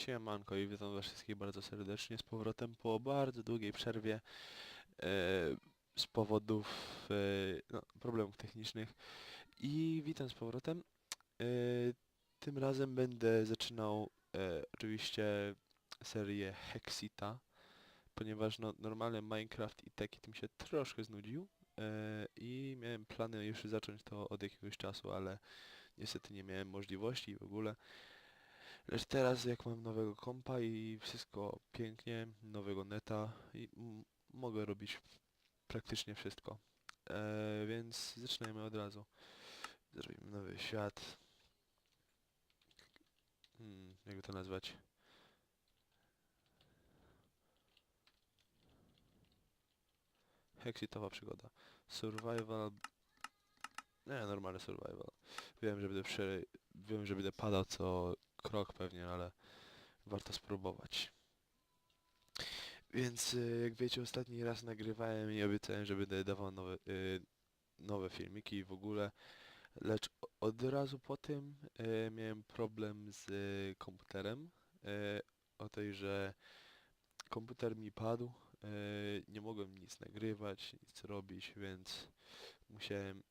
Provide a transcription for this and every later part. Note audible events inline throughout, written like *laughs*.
Siemanko i witam was wszystkich bardzo serdecznie z powrotem po bardzo długiej przerwie e, z powodów e, no, problemów technicznych i witam z powrotem. E, tym razem będę zaczynał e, oczywiście serię Hexita, ponieważ no, normalny Minecraft i Tekit mi się troszkę znudził e, i miałem plany już zacząć to od jakiegoś czasu, ale niestety nie miałem możliwości w ogóle. Lecz teraz jak mam nowego kompa i wszystko pięknie, nowego neta i mogę robić praktycznie wszystko. E, więc zaczynajmy od razu. Zrobimy nowy świat. Hmm, jak to nazwać? Hexitowa przygoda. Survival... Nie, normalny survival. Wiem, że będę prze... Wiem, że będę padał co krok pewnie, ale warto spróbować. Więc y, jak wiecie, ostatni raz nagrywałem i obiecałem, że będę dawał nowe, y, nowe filmiki w ogóle, lecz od razu po tym y, miałem problem z komputerem, o tej, że komputer mi padł, nie mogłem nic nagrywać, nic robić, więc musiałem...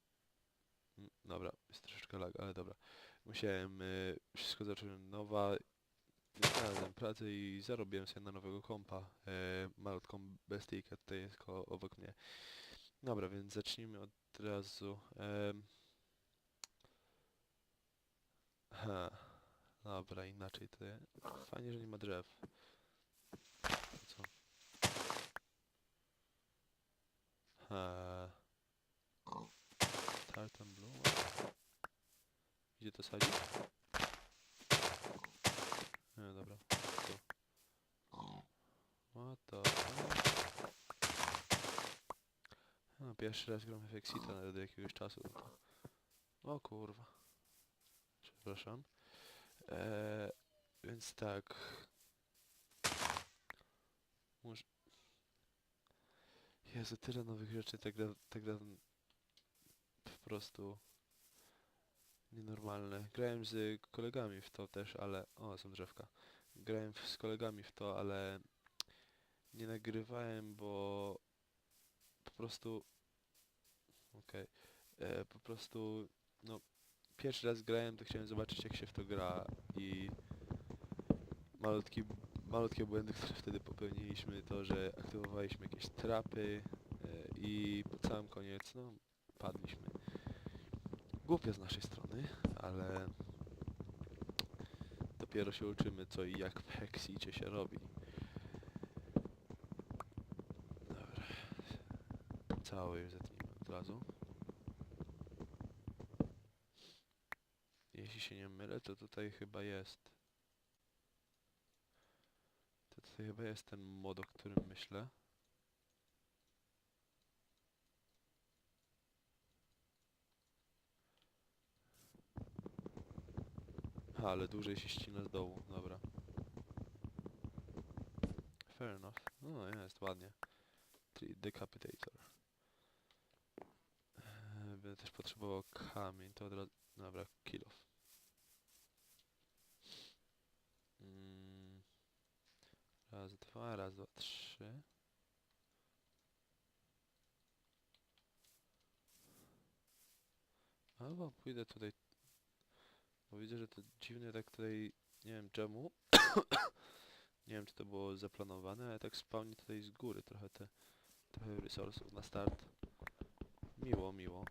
Dobra, jest troszeczkę lag, ale dobra. Musiałem y, wszystko zacząć od nowa, znalazłem pracę i zarobiłem sobie na nowego kompa. Y, malutką bestyjkę tutaj jest koło, obok mnie. Dobra, więc zacznijmy od razu. em. ha, dobra, inaczej to jest. Fajnie, że nie ma drzew. Co? Ha. Tartan to sadzić? Nie, dobra. Tu. What the fuck? No, pierwszy raz gram w Exita nawet do jakiegoś czasu. no to- O kurwa. Przepraszam. Eee, więc tak. Może... Jezu, tyle nowych rzeczy, tak gra, tak gra po prostu nienormalne. Grałem z kolegami w to też, ale... O, są drzewka. Grałem z kolegami w to, ale nie nagrywałem, bo po prostu... Okej. E, Po prostu, no... Pierwszy raz grałem, to chciałem zobaczyć jak się w to gra i... Malutki, malutkie błędy, *laughs* które wtedy popełniliśmy, to, że aktywowaliśmy jakieś trapy e, i po całym koniec, no, padliśmy. Głupio z naszej strony, ale dopiero się uczymy co i jak w Hexicie się robi. Dobra. Cały już zetnijmy od razu. Jeśli się nie mylę, to tutaj chyba jest. To tutaj chyba jest ten mod, o którym myślę. Ale dłużej się ścina z dołu, dobra. Fair enough. No, jest ładnie. Czyli Decapitator. Eee, Będę też potrzebował kamień, to od razu... Dobra, kill off. Mm. Raz, dwa, raz, dwa, trzy. Albo pójdę tutaj... Bo widzę, że to dziwnie tak tutaj... Nie wiem czemu. *coughs* nie wiem, czy to było zaplanowane, ale tak spawni tutaj z góry trochę te... Trochę resursów na start. Miło, miło.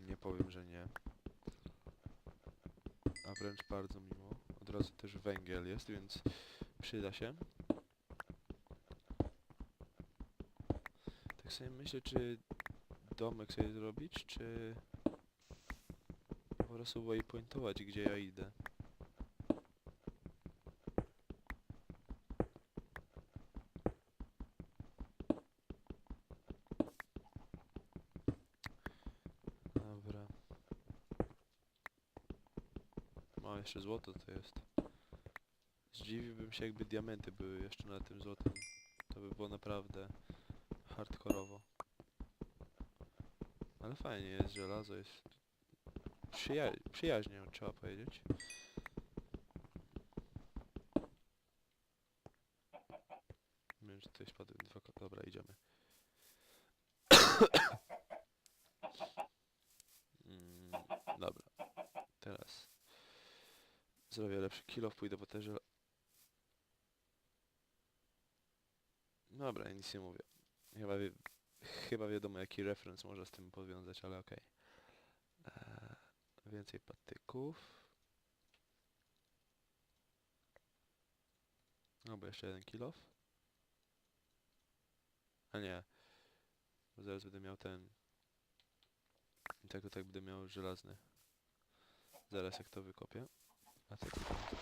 Nie powiem, że nie. A wręcz bardzo miło. Od razu też węgiel jest, więc przyda się. Tak sobie myślę, czy domek sobie zrobić, czy po prostu waypointować, gdzie ja idę. Dobra. O, jeszcze złoto to jest. Zdziwiłbym się, jakby diamenty były jeszcze na tym złotym. To by było naprawdę hardkorowo. Ale fajnie jest, żelazo jest przyja przyjaźnią, trzeba powiedzieć. Nie wiem, czy. Dobra, idziemy. Mm, dobra. Teraz zrobię lepszy kilo, pójdę po też... Dobra, nic nie mówię. Chyba, wie, chyba wiadomo jaki reference, można z tym powiązać, ale okej. Okay. Więcej patyków. No bo jeszcze jeden kilof. A nie. Bo zaraz będę miał ten. I tak tak będę miał żelazny. Zaraz jak to wykopię. A co to jest?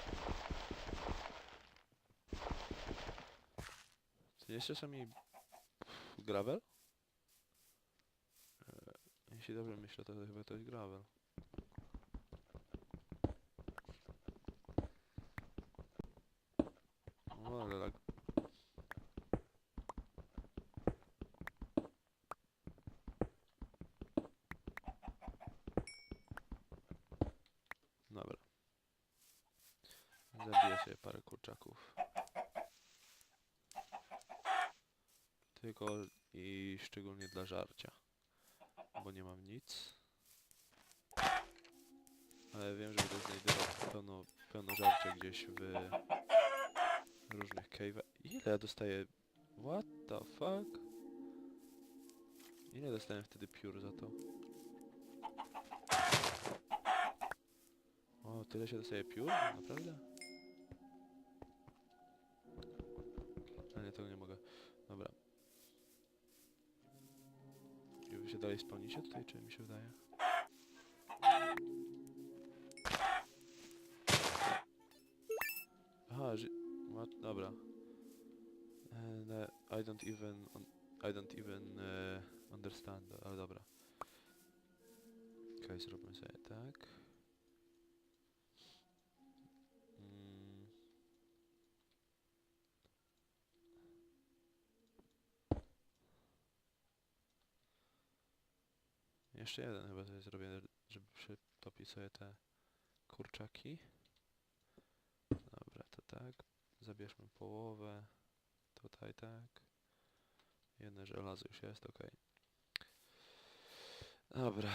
To jest czasami gravel? Eee, Jeśli dobrze myślę, to chyba to jest gravel. O, ale lag. Dobra. Zabiję sobie parę kurczaków. Tylko i szczególnie dla żarcia. Bo nie mam nic. Ale wiem, że będę znajdował pełno, pełno żarcia gdzieś w różnych cave'ach. Ile ja dostaję? What the fuck? Ile dostałem wtedy piór za to? O, tyle się dostaje piór? Naprawdę? Spełnicie tutaj, czy mi się wydaje? Aha, że... What? Dobra. Uh, I don't even... I don't even uh, understand. Ale dobra. Okej, zróbmy sobie tak. Jeszcze jeden chyba zrobię, żeby przytopić sobie te kurczaki. Dobra, to tak. Zabierzmy połowę. Tutaj tak. Jedno żelazo już jest, ok. Dobra.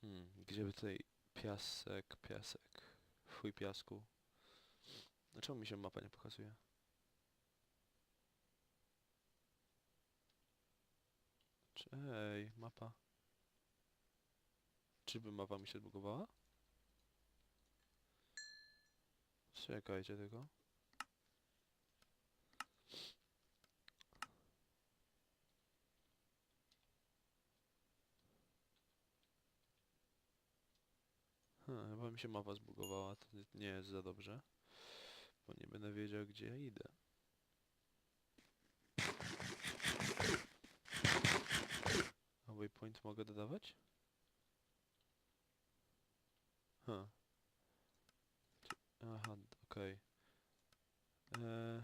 Hmm, gdzie by tutaj piasek, piasek. Fuj piasku. Dlaczego mi się mapa nie pokazuje? Ej, mapa. Czyby mapa mi się zbugowała? Czekajcie tylko. Hmm, chyba mi się mapa zbugowała, to nie jest za dobrze. Bo nie będę wiedział gdzie idę. A waypoint mogę dodawać? Huh. Aha, okej. Eee.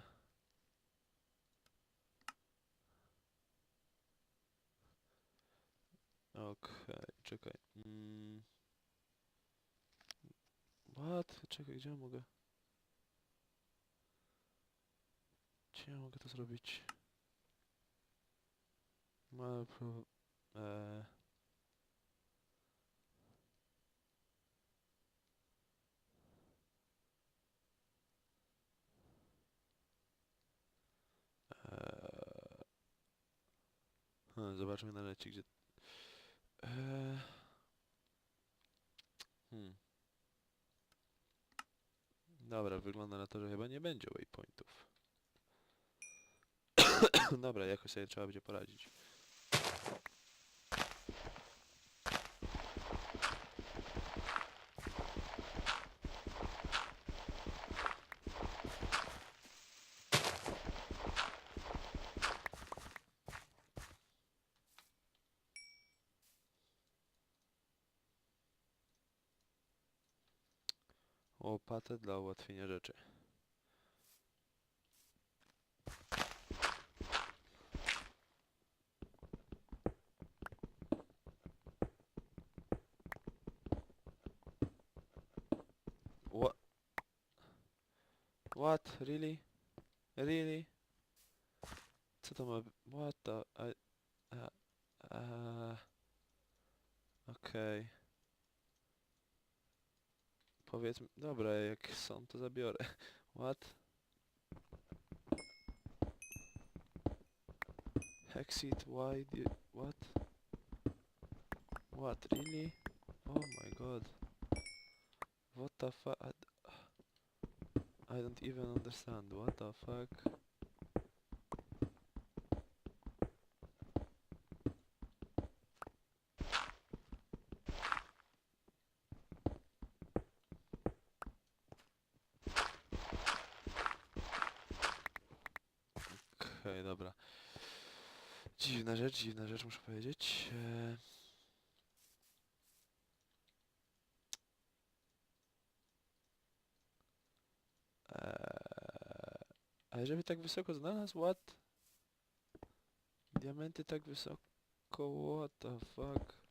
Okej, czekaj. Mm. What? Czekaj, gdzie ja mogę? Gdzie ja mogę to zrobić? Ma pro... Eee. Eee. Hmm, zobaczmy na lecie, gdzie... Eee. Hmm. Dobra, wygląda na to, że chyba nie będzie waypointów. *coughs* Dobra, jakoś sobie trzeba będzie poradzić. Łopatę dla ułatwienia rzeczy. What? What? Really? Really? Co to ma... What the... I... A... A... Okej. Powiedzmy... Dobra, jak są, to zabiorę. *laughs* What? Hexit, why do What? What, really? Oh my god. What the fuck? I don't even understand. What the fuck? Okej, dobra. Dziwna rzecz, muszę powiedzieć. Eee... Eee, Ale żeby tak wysoko znalazł, what? Diamenty tak wysoko, what the fuck?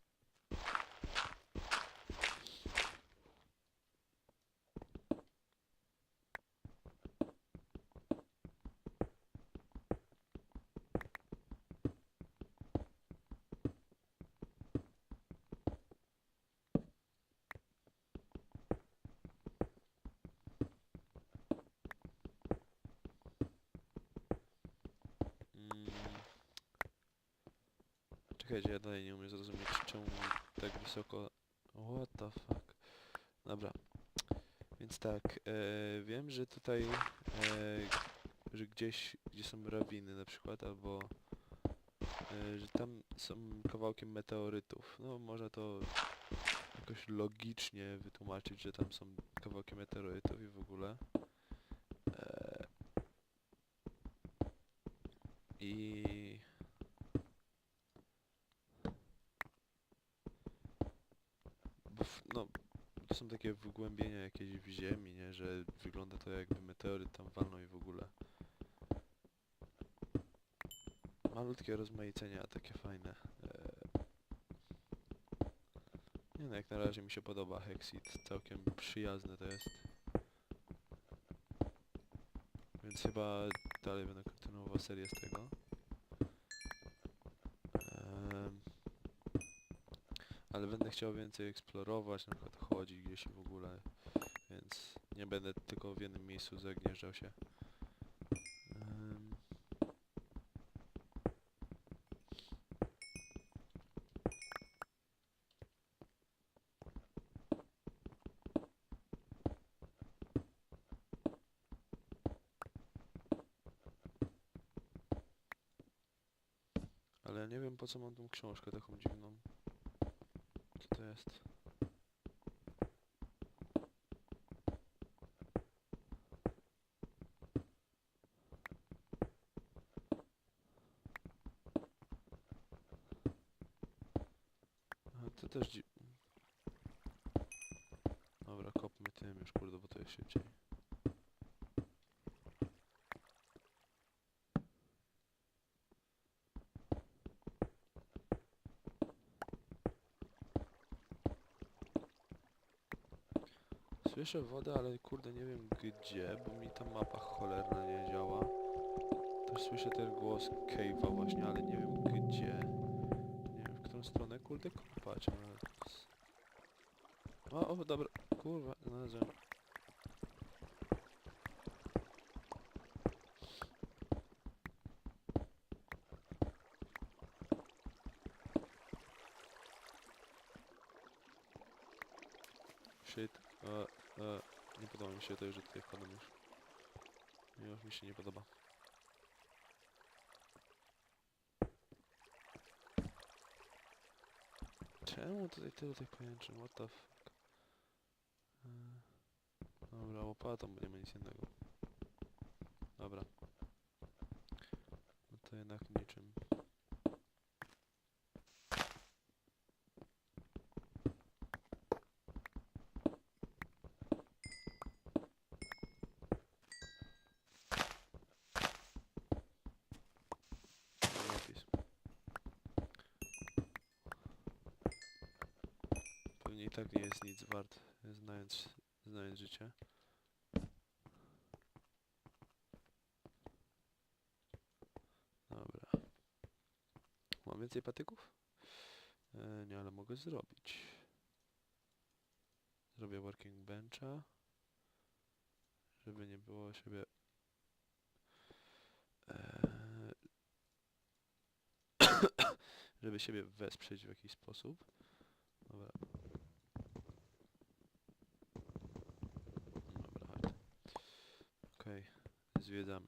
Czekajcie, ja dalej nie umiem zrozumieć, czemu tak wysoko... What the fuck? Dobra. Więc tak, e, wiem, że tutaj, e, że gdzieś, gdzie są rawiny na przykład, albo e, że tam są kawałkiem meteorytów. No, można to jakoś logicznie wytłumaczyć, że tam są kawałki meteorytów i w ogóle. E, I... Bo w, no, to są takie wygłębienia jakieś w ziemi, nie? Że wygląda to jakby meteoryt tam walnął i w ogóle. Malutkie rozmaicenia, takie fajne. E, Nie no, jak na razie mi się podoba Hexit, całkiem przyjazne to jest. Więc chyba dalej będę kontynuował serię z tego. Ale będę chciał więcej eksplorować, na przykład chodzić gdzieś w ogóle, więc nie będę tylko w jednym miejscu zagnieżdżał się. Em, Ale nie wiem po co mam tą książkę taką dziwną. Co to jest? A to też dzi... Dobra, kopmy tym już kurde, bo to jest szybciej. Słyszę wodę, ale kurde nie wiem gdzie, bo mi ta mapa cholerna nie działa. Też słyszę ten głos Cave'a właśnie, ale nie wiem gdzie. Nie wiem w którą stronę kurde kopać, ale... O, o, dobra, kurwa, znalazłem. Shit. E, e, nie podoba mi się to, że tutaj wpadam już. Już mi się nie podoba. Czemu tutaj tyle tych pajęczyn? What the fuck? E, dobra, łopatą, bo nie ma nic innego. tak nie jest nic wart, znając, znając życie. Dobra. Mam więcej patyków? E, nie, ale mogę zrobić. Zrobię working bencha. Żeby nie było siebie... E, *coughs* żeby siebie wesprzeć w jakiś sposób. Zwiedzamy.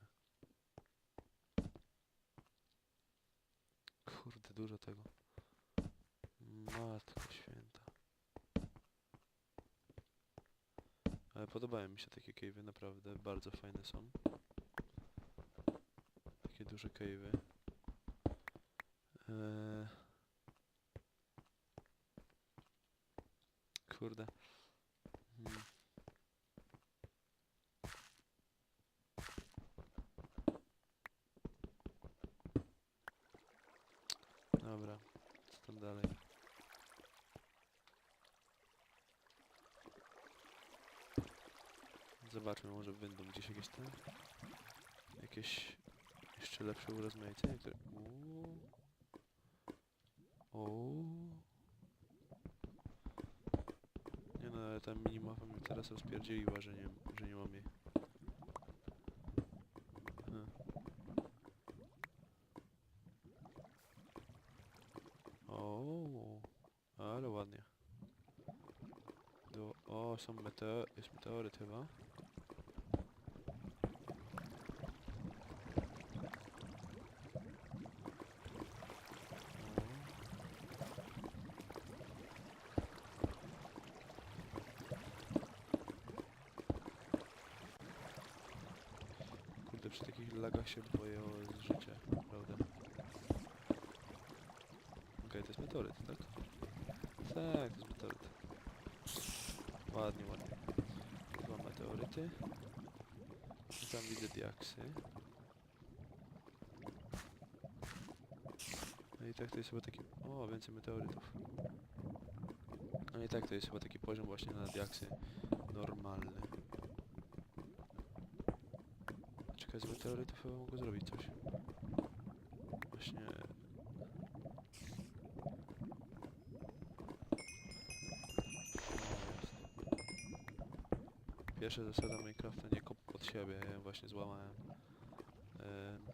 Kurde, dużo tego. Matko święta. Ale podobają mi się takie cave'y, naprawdę bardzo fajne są. Takie duże cave'y. Eee... Kurde. Hmm. Dobra, co tam dalej? Zobaczmy, może będą gdzieś jakieś tam... Jakieś jeszcze lepsze urozmaicenia, które... Uuu. Nie no, ale ta minimapa mi teraz rozpierdzieliła, że nie, że nie mam jej. Hmm. O, ale ładnie. Do, o, są meteor, jest meteoryt chyba. Kurde, przy takich lagach się boję o życie, prawda? Okej, to jest meteoryt, tak? Tak, to jest meteoryt. Ładnie, ładnie. I tam widzę diaksy. No i tak to jest chyba taki... O, więcej meteorytów. No i tak to jest chyba taki poziom właśnie na diaksy normalny. Czekaj, z meteorytów chyba mogę zrobić coś. Właśnie... O, jest. Pierwsza zasada Minecrafta nie kop pod siebie, ja ją właśnie złamałem. Em.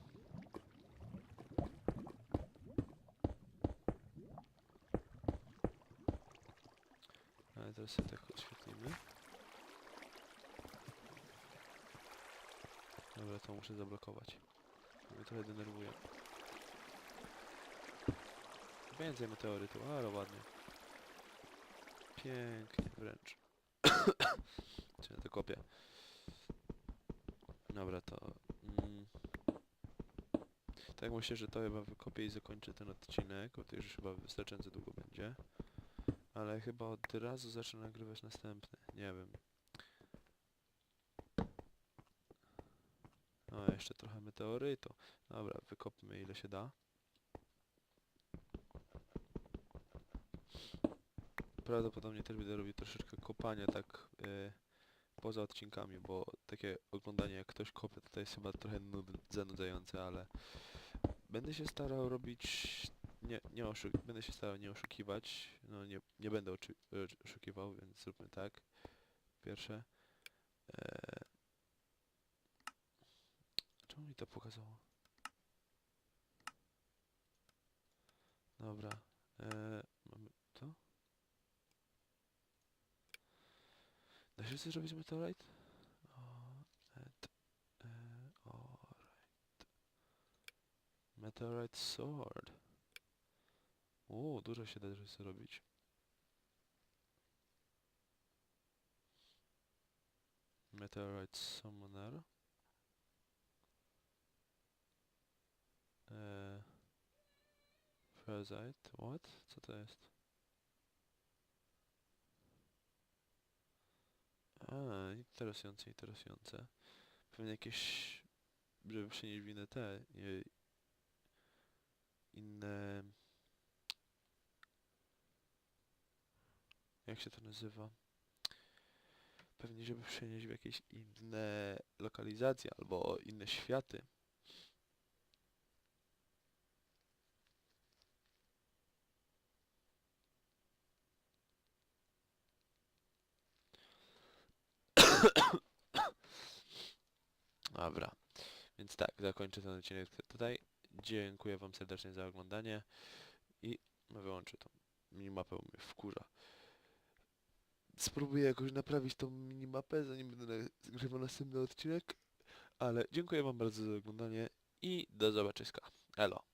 Ale teraz sobie tak oświetlimy. Dobra, to muszę zablokować. Mnie trochę denerwuje. Więcej meteorytu, ale ładnie. Pięknie wręcz. *coughs* Czy ja to kopię? Dobra, to... Mm, tak myślę, że to chyba wykopię i zakończę ten odcinek, bo to już chyba wystarczająco długo będzie. Ale chyba od razu zacznę nagrywać następny, nie wiem. O, jeszcze trochę meteorytu. Dobra, wykopmy ile się da. Prawdopodobnie też będę robił troszeczkę kopania tak e, poza odcinkami, bo takie oglądanie jak ktoś kopie to jest chyba trochę nud zanudzające, ale będę się starał robić nie, nie będę się starał nie oszukiwać, no nie, nie będę oszukiwał, więc zróbmy tak. Pierwsze. E, Czemu mi to pokazało? Dobra. E, mamy to? Da się coś zrobić z Meteorite? E. Meteorite Sword. O, dużo się da coś zrobić. Meteorite Summoner. Eee, Ferrite, what? Co to jest? A, interesujące, interesujące. Pewnie jakieś, żeby przenieść w inne te, inne, jak się to nazywa? Pewnie, żeby przenieść w jakieś inne lokalizacje albo inne światy. *coughs* Dobra. Więc tak, zakończę ten odcinek tutaj. Dziękuję wam serdecznie za oglądanie i wyłączę tą minimapę, bo mnie wkurza. Spróbuję jakoś naprawić tą minimapę, zanim będę nagrywał następny odcinek, ale dziękuję wam bardzo za oglądanie i do zobaczyska. Elo.